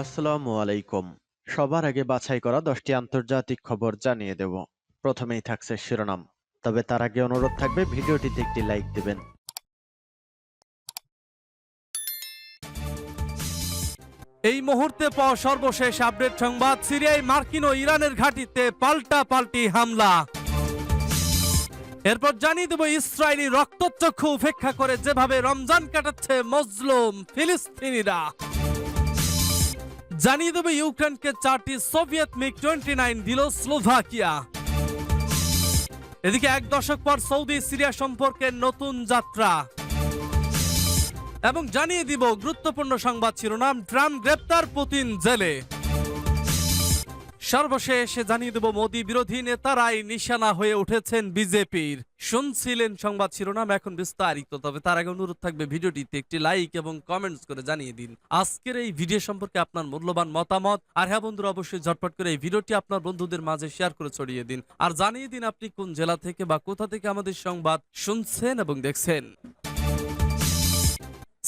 আসসালামু আলাইকুম। সবার আগে বাছাই করা দশটি আন্তর্জাতিক খবর জানিয়ে দেব। প্রথমেই থাকছে শিরোনাম। তবে তার আগে অনুরোধ থাকবে, ভিডিওটিতে একটি লাইক দিবেন। এই মুহূর্তে পাওয়া সর্বশেষ আপডেট সংবাদ, সিরিয়ায় মার্কিন ও ইরানের ঘাঁটিতে পাল্টা পাল্টি হামলা। এরপর জানিয়ে দেব, ইসরায়েলি রক্তচক্ষু উপেক্ষা করে যেভাবে রমজান কাটাচ্ছে মজলুম ফিলিস্তিনিরা। জানিয়ে দেবে ইউক্রেনকে চারটি সোভিয়েত মিগ টোয়েন্টি নাইন দিল স্লোভাকিয়া। এদিকে এক দশক পর সৌদি সিরিয়া সম্পর্কে নতুন যাত্রা। এবং জানিয়ে দিব গুরুত্বপূর্ণ সংবাদ শিরোনাম ট্রাম্প গ্রেপ্তার পুতিন জেলে। সর্বশেষ জানিয়ে দেব, মোদী বিরোধী নেতারাই নিশানা হয়ে উঠেছেন বিজেপির। শুনছিলেন সংবাদ শিরোনাম, এখন বিস্তারিত। তবে তার আগে অনুরোধ থাকবে ভিডিওটিতে একটি লাইক এবং কমেন্টস করে জানিয়ে দিন। আজকের এই ভিডিও সম্পর্কে আপনার মূল্যবান মতামত। আর হ্যাঁ বন্ধুরা, অবশ্যই ঝটপট করে এই ভিডিওটি আপনার বন্ধুদের মাঝে শেয়ার করে ছড়িয়ে দিন। আর জানিয়ে দিন আপনি কোন জেলা থেকে বা কোথা থেকে আমাদের সংবাদ শুনছেন এবং দেখছেন।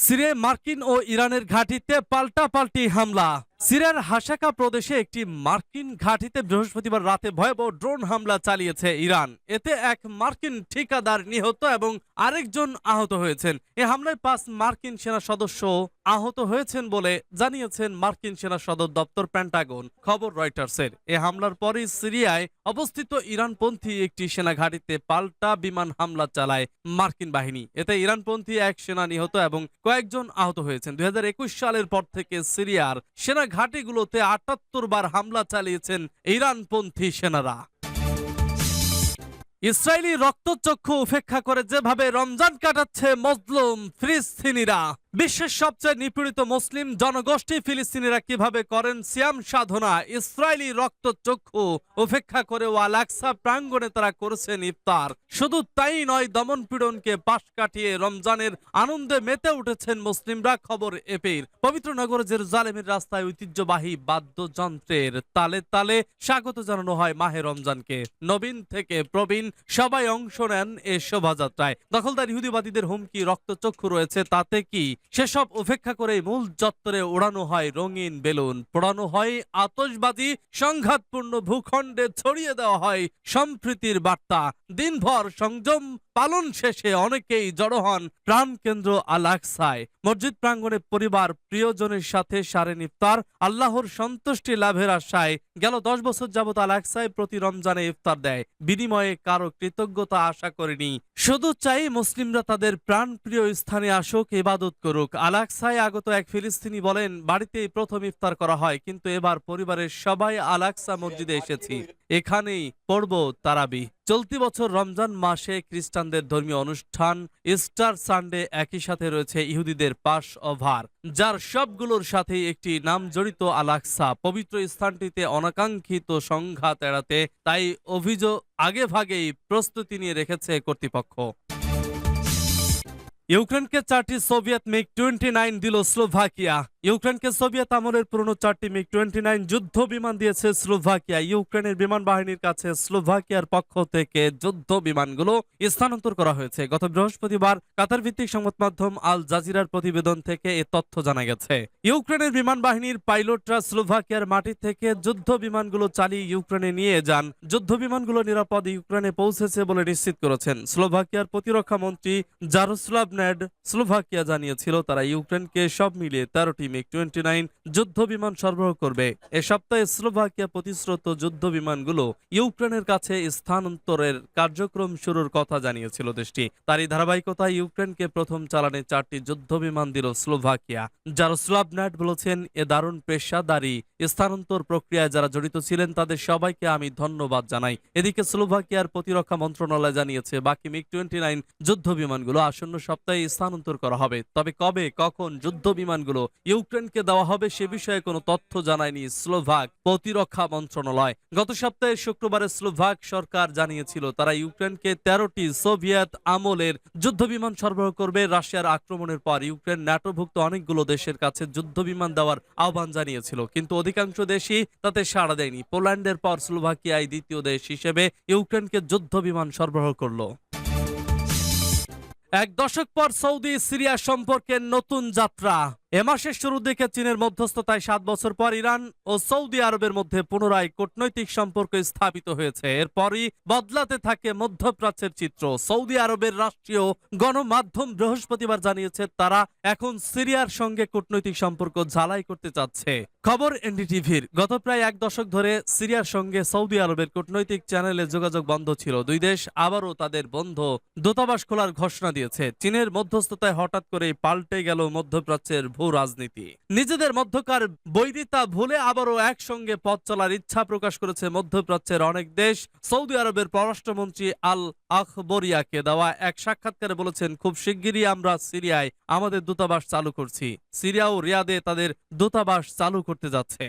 সিরিয়ায় মার্কিন ও ইরানের ঘাঁটিতে পাল্টাপাল্টি হামলা। সিরিয়ার হাসাকা প্রদেশে একটি মার্কিন ঘাঁটিতে বৃহস্পতিবার রাতে ভয়াবহ ড্রোন হামলা চালিয়েছে ইরান। এতে এক মার্কিন ঠিকাদার নিহত এবং আরেকজন আহত হয়েছেন। এ হামলায় পাঁচ মার্কিন সেনা সদস্য আহত হয়েছেন বলে জানিয়েছেন মার্কিন সেনা সদর দপ্তর প্যান্টাগন, খবর রয়টার্সের। এ হামলার পরই সিরিয়ায় অবস্থিত ইরানপন্থী একটি সেনা ঘাঁটিতে পাল্টা বিমান হামলা চালায় মার্কিন বাহিনী। এতে ইরানপন্থী এক সেনা নিহত এবং কয়েকজন আহত হয়েছেন। দুই হাজার একুশ সালের পর থেকে সিরিয়ার সেনা ঘাঁটিগুলোতে আটাত্তর বার হামলা চালিয়েছেন ইরানপন্থী সেনারা। ইসরায়েলি রক্তচক্ষু উপেক্ষা করে যেভাবে রমজান কাটাচ্ছে মজলুম ফিলিস্তিনিরা বিশ্বের সবচেয়ে নিপীড়িত মুসলিম জনগোষ্ঠী ফিলিস্তিনিরা কীভাবে করেন সিয়াম সাধনা? ইসরায়েলি রক্তচক্ষু উপেক্ষা করে ওয়ালাক্সা প্রাঙ্গণে তারা করেছেন ইফতার। শুধু তাই নয়, দমন পীড়নকে পাশ কাটিয়ে রমজানের আনন্দে মেতে উঠেছেন মুসলিমরা, খবর এপির। পবিত্র নগর জেরুজালেমের রাস্তায় ঐতিহ্যবাহী বাদ্যযন্ত্রের তালে তালে স্বাগত জানানো হয় মাহে রমজানকে। নবীন থেকে প্রবীণ সবাই অংশ নেন এ শোভাযাত্রায়। দখলদার ইহুদিবাদীদের হুমকি, রক্তচক্ষু রয়েছে, তাতে কি সেসব উপেক্ষা করে মূল চত্বরে ওড়ানো হয় রঙিন বেলুন। পোড়ানো হয় আতশবাজি, সংঘাতপূর্ণ ভূখণ্ডে ছড়িয়ে দেওয়া হয় সম্প্রীতির বার্তা। দিনভর সংযম পালন শেষে অনেকেই জড়ো হন প্রাণকেন্দ্র আল আকসায় মসজিদ প্রাঙ্গণে পরিবার, প্রিয়জনের সাথে সারেন ইফতার, আল্লাহর সন্তুষ্টি লাভের আশায় গেল দশ বছর যাবত আল আকসায় প্রতি রমজানে ইফতার দেয়। বিনিময়ে কারও কৃতজ্ঞতা আশা করেনি। শুধু চাই মুসলিমরা তাদের প্রাণ প্রিয় স্থানে আসুক, ইবাদত করুক। আল আকসায় আগত এক ফিলিস্তিনি বলেন, বাড়িতেই প্রথম ইফতার করা হয়, কিন্তু এবার পরিবারের সবাই আল আকসা মসজিদে এসেছি। এখানেই পড়ব তারাবি। চলতি বছর রমজান মাসে খ্রিস্টানদের ধর্মীয় অনুষ্ঠান ইস্টার সানডে একই সাথে রয়েছে ইহুদিদের পাশ ওভার, যার সবগুলোর সাথে একটি নাম জড়িত আলাক্সা পবিত্র স্থানটিতে অনাকাঙ্ক্ষিত সংঘাত এড়াতে তাই অভিযোগ আগে ভাগেই প্রস্তুতি নিয়ে রেখেছে কর্তৃপক্ষ। ইউক্রেনকে চারটি সোভিয়েত মিগ টোয়েন্টি নাইন দিল স্লোভাকিয়া। ইউক্রেনকে সোভিয়েত আমলের পুরনো চারটি মিগ টোয়েন্টি নাইন যুদ্ধ বিমান দিয়েছে স্লোভাকিয়া। ইউক্রেনের বিমান বাহিনীর কাছে স্লোভাকিয়ার পক্ষ থেকে যুদ্ধ বিমানগুলো স্থানান্তর করা হয়েছে। গত বৃহস্পতিবার কাতার ভিত্তিক সংবাদ মাধ্যম আল জাজিরার প্রতিবেদন থেকে এ তথ্য জানা গেছে। ইউক্রেনের বিমান বাহিনীর পাইলটরা স্লোভাকিয়ার মাটি থেকে যুদ্ধ বিমানগুলো চালিয়ে ইউক্রেনে নিয়ে যান। যুদ্ধ বিমানগুলো নিরাপদ ইউক্রেনে পৌঁছেছে বলে নিশ্চিত করেছেন। স্লোভাকিয়ার প্রতিরক্ষা মন্ত্রী জারোস্লাভ নেড স্লোভাকিয়া জানিয়েছিল, তারা ইউক্রেনকে সব মিলিয়ে তেরোটি মিগ টোয়েন্টি নাইন যুদ্ধ বিমান সরবরাহ করবে। এ সপ্তাহে স্লোভাকিয়া প্রতিশ্রুত যুদ্ধ বিমানগুলো ইউক্রেনের কাছে স্থানান্তরের কার্যক্রম শুরুর কথা জানিয়েছিল দেশটি। তারই ধারাবাহিকতায় ইউক্রেনকে প্রথম চালানে চারটি যুদ্ধ বিমান দিল স্লোভাকিয়া। জারোস্লাভ নেট বলেছেন, এ দারুণ পেশাদারি স্থানান্তর প্রক্রিয়ায় যারা জড়িত ছিলেন, তাদের সবাইকে আমি ধন্যবাদ জানাই। এদিকে স্লোভাকিয়ার প্রতিরক্ষা মন্ত্রণালয় জানিয়েছে, বাকি মিগ টোয়েন্টি নাইন যুদ্ধ বিমানগুলো আসন্ন সপ্তাহে স্থানান্তর করা হবে। তবে কবে, কখন যুদ্ধ বিমানগুলো ইউক্রেনকে দেওয়া হবে সে বিষয়ে কোনো তথ্য জানায়নি স্লোভাক প্রতিরক্ষা মন্ত্রণালয়। গত সপ্তাহে শুক্রবারে স্লোভাক সরকার জানিয়েছিল, তারা ইউক্রেনকে তেরোটি সোভিয়েত আমলের যুদ্ধ বিমান সরবরাহ করবে। রাশিয়ার আক্রমণের পর ইউক্রেন ন্যাটোভুক্ত অনেকগুলো দেশের কাছে যুদ্ধ বিমান দেওয়ার আহ্বান জানিয়েছিল। কিন্তু অধিকাংশ দেশই তাতে সাড়া দেয়নি। পোল্যান্ডের পর স্লোভাকিয়ায় দ্বিতীয় দেশ হিসেবে ইউক্রেনকে যুদ্ধ বিমান সরবরাহ করল। এক দশক পর সৌদি সিরিয়া সম্পর্কে নতুন যাত্রা। এ মাসের শুরুর দিকে চীনের মধ্যস্থতায় সাত বছর পর ইরান ও সৌদি আরবের মধ্যে পুনরায় কূটনৈতিক সম্পর্ক স্থাপিত হয়েছে। এরপরই বদলাতে থাকে মধ্যপ্রাচ্যের চিত্র। সৌদি আরবের রাষ্ট্রীয় গণমাধ্যম বৃহস্পতিবার জানিয়েছে, তারা এখন সিরিয়ার সঙ্গে কূটনৈতিক সম্পর্ক ঝালাই করতে চাচ্ছে। খবর এনডিটিভির। গত প্রায় এক দশক ধরে সিরিয়ার সঙ্গে সৌদি আরবের কূটনৈতিক চ্যানেলে যোগাযোগ বন্ধ ছিল। দুই দেশ আবারও তাদের বন্ধ দূতাবাস খোলার ঘোষণা দিয়েছে। চীনের মধ্যস্থতায় হঠাৎ করে পাল্টে গেল মধ্যপ্রাচ্যের ভূ রাজনীতি। নিজেদের মধ্যকার বৈরিতা ভুলে আবারও একসঙ্গে পথ চলার ইচ্ছা প্রকাশ করেছে মধ্যপ্রাচ্যের অনেক দেশ। সৌদি আরবের পররাষ্ট্রমন্ত্রী আল আখবরিয়াকে দেওয়া এক সাক্ষাৎকারে বলেছেন, খুব শিগগিরই আমরা সিরিয়ায় আমাদের দূতাবাস চালু করছি। সিরিয়া ও রিয়াদে তাদের দূতাবাস চালু করতে যাচ্ছে।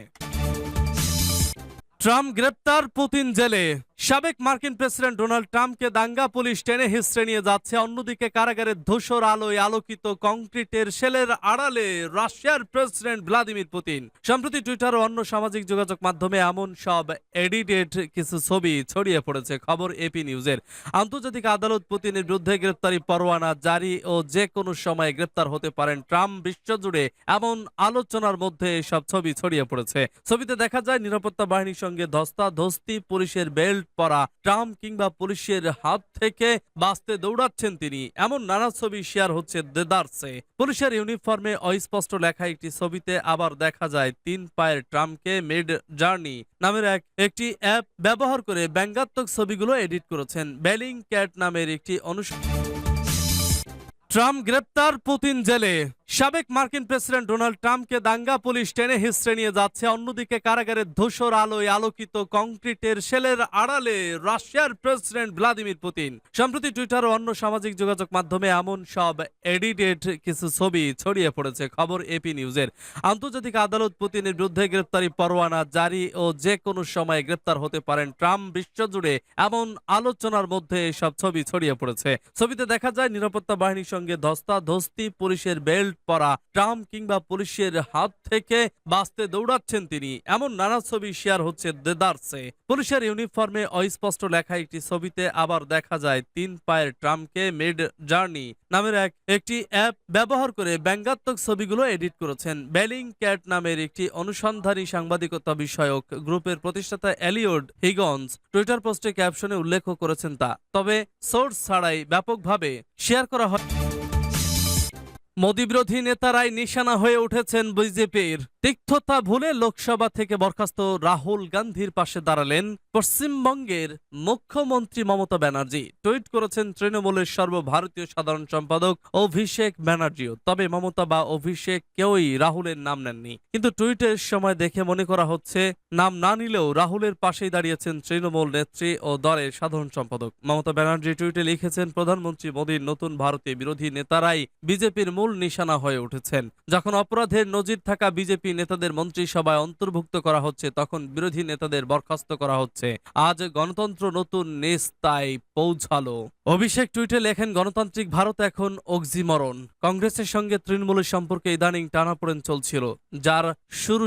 ট্রাম্প গ্রেপ্তার, পুতিন জেলে। সাবেক মার্কিন প্রেসিডেন্ট ডোনাল্ড ট্রাম্পকে দাঙ্গা পুলিশ টেনে হিস্ট্রে নিয়ে যাচ্ছে। অন্যদিকে কারাগারের ধূসর আলোয় আলোকিত কংক্রিটের শেলের আড়ালে রাশিয়ার প্রেসিডেন্ট ভ্লাদিমির পুতিন। সম্প্রতি টুইটার ও অন্য সামাজিক যোগাযোগ মাধ্যমে এমন সব এডিটেড কিছু ছবি ছড়িয়ে পড়েছে। খবর এপি নিউজের। আন্তর্জাতিক আদালত পুতিনের বিরুদ্ধে গ্রেপ্তারি পরোয়ানা জারি ও যে কোনো সময় গ্রেপ্তার হতে পারেন ট্রাম্প। বিশ্বজুড়ে এমন আলোচনার মধ্যে সব ছবি ছড়িয়ে পড়েছে। ছবিতে দেখা যায়, নিরাপত্তা বাহিনীর সঙ্গে ধস্তাধস্তি, পুলিশের বেল্ট পরা ট্রাম্প কিংবা পুলিশের হাত থেকে বাঁচতে দৌড়াচ্ছেন তিনি। এমন নানা ছবি শেয়ার হচ্ছে দেদারসে পুলিশের ইউনিফর্মে অস্পষ্ট লেখা একটি ছবিতে আবার দেখা যায় তিন পায়ের ট্রাম্পকে মিড জার্নি নামের এক, একটি অ্যাপ ব্যবহার করে ব্যঙ্গাত্মক ছবিগুলো এডিট করেছেন। বেলিং ক্যাট নামের একটি অনুষ্ঠান ট্রাম্প গ্রেপ্তার পুতিন জেলে। সাবেক মার্কিন প্রেসিডেন্ট ডোনাল্ড ট্রাম্পকে দাঙ্গা পুলিশ টেনে হিস্ট্রে নিয়ে যাচ্ছে। অন্যদিকে কারাগারের ধূসর আলোয় আলোকিত কংক্রিটের শেলের আড়ালে রাশিয়ার প্রেসিডেন্ট ভ্লাদিমির পুতিন। সম্প্রতি টুইটার ও অন্য সামাজিক যোগাযোগ মাধ্যমে এমন সব এডিটেড কিছু ছবি ছড়িয়ে পড়েছে। খবর এপি নিউজের। আন্তর্জাতিক আদালত পুতিনের বিরুদ্ধে গ্রেপ্তারি পরোয়ানা জারি ও যে কোনো সময় গ্রেপ্তার হতে পারেন ট্রাম্প। বিশ্বজুড়ে এমন আলোচনার মধ্যে সব ছবি ছড়িয়ে পড়েছে। ছবিতে দেখা যায় নিরাপত্তা বাহিনীর সঙ্গে ধস্তাধস্তি, পুলিশের বেল্ট পরা ট্রাম্প কিংবা পুলিশের হাত থেকে বাঁচতে দৌড়াচ্ছেন তিনি। এমন নানা ছবি শেয়ার হচ্ছে দেদারসে পুলিশের ইউনিফর্মে অস্পষ্ট লেখা একটি ছবিতে আবার দেখা যায় তিন পায়ের ট্রাম্পকে মিড জার্নি নামের এক, একটি অ্যাপ ব্যবহার করে ব্যঙ্গাত্মক ছবিগুলো এডিট করেছেন। বেলিং ক্যাট নামের একটি অনুসন্ধানী সাংবাদিকতা বিষয়ক গ্রুপের প্রতিষ্ঠাতা এলিওড হিগন্স টুইটার পোস্টে ক্যাপশনে উল্লেখ করেছেন তা। তবে সোর্স ছাড়াই ব্যাপকভাবে শেয়ার করা হয়। মোদী বিরোধী নেতারাই নিশানা হয়ে উঠেছেন বিজেপির। তিক্ততা ভুলে লোকসভা থেকে বরখাস্ত রাহুল গান্ধীর পাশে দাঁড়ালেন পশ্চিমবঙ্গের মুখ্যমন্ত্রী মমতা ব্যানার্জি টুইট করেছেন তৃণমূলের সর্বভারতীয় সাধারণ সম্পাদক অভিষেক ব্যানার্জিও। তবে মমতা বা অভিষেক কেউই রাহুলের নাম নেননি। কিন্তু টুইটের সময় দেখে মনে করা হচ্ছে, নাম না নিলেও রাহুলের পাশেই দাঁড়িয়েছেন তৃণমূল নেত্রী ও দলের সাধারণ সম্পাদক। মমতা ব্যানার্জি টুইটে লিখেছেন, প্রধানমন্ত্রী মোদীর নতুন ভারতীয় বিরোধী নেতারাই বিজেপির মূল নিশানা হয়ে উঠেছেন। যখন অপরাধের নজির থাকা বিজেপি নেতাদের মন্ত্রিসভায় অন্তর্ভুক্ত করা হচ্ছে, তখন বিরোধী নেতাদের বরখাস্ত করা হচ্ছে। আজ গণতন্ত্র নতুন নেস্তায় পৌঁছালো। অভিষেক টুইটে লেখেন, গণতান্ত্রিক ভারত এখন অগ্জিমরণ কংগ্রেসের সঙ্গে তৃণমূলের সম্পর্কে ইদানিং টানাপোড়েন চলছিল, যার শুরু